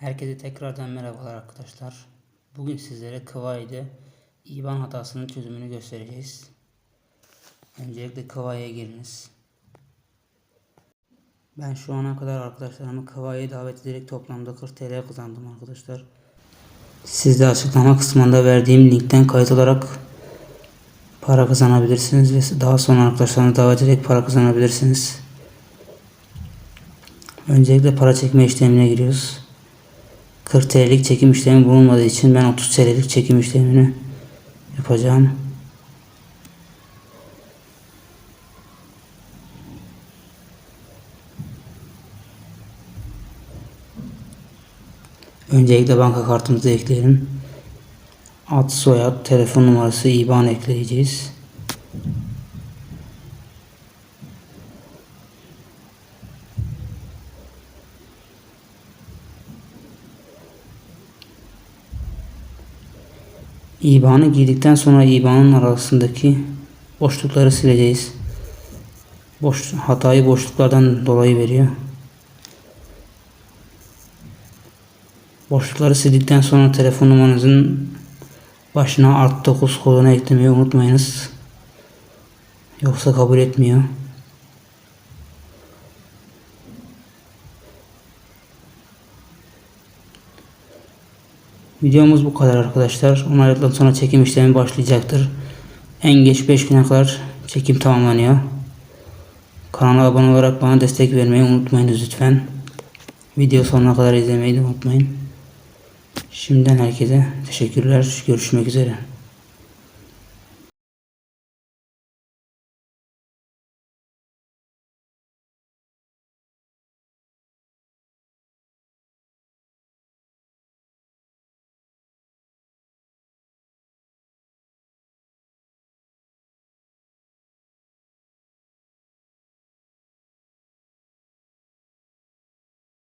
Herkese tekrardan merhabalar arkadaşlar. Bugün sizlere Kıvayi'de IBAN hatasının çözümünü göstereceğiz. Öncelikle Kıvayi'ye giriniz. Ben şu ana kadar arkadaşlarımı Kıvayi'ye davet ederek toplamda 40 TL kazandım arkadaşlar. Siz de açıklama kısmında verdiğim linkten kayıt olarak para kazanabilirsiniz ve daha sonra arkadaşlarınızı davet ederek para kazanabilirsiniz. Öncelikle para çekme işlemine giriyoruz. 40 TL'lik çekim işlemi bulunmadığı için ben 30 TL'lik çekim işlemini yapacağım. Öncelikle banka kartımızı ekleyelim. Ad, soyad, telefon numarası, IBAN ekleyeceğiz. İBAN'ı girdikten sonra İBAN'ın arasındaki boşlukları sileceğiz. Boş, hatayı boşluklardan dolayı veriyor. Boşlukları sildikten sonra telefon numaranızın başına art 9 kodunu eklemeyi unutmayınız. Yoksa kabul etmiyor. Videomuz bu kadar arkadaşlar. Onayladıktan sonra çekim işlemi başlayacaktır. En geç 5 güne kadar çekim tamamlanıyor. Kanala abone olarak bana destek vermeyi unutmayınız lütfen. Video sonuna kadar izlemeyi de unutmayın. Şimdiden herkese teşekkürler. Görüşmek üzere.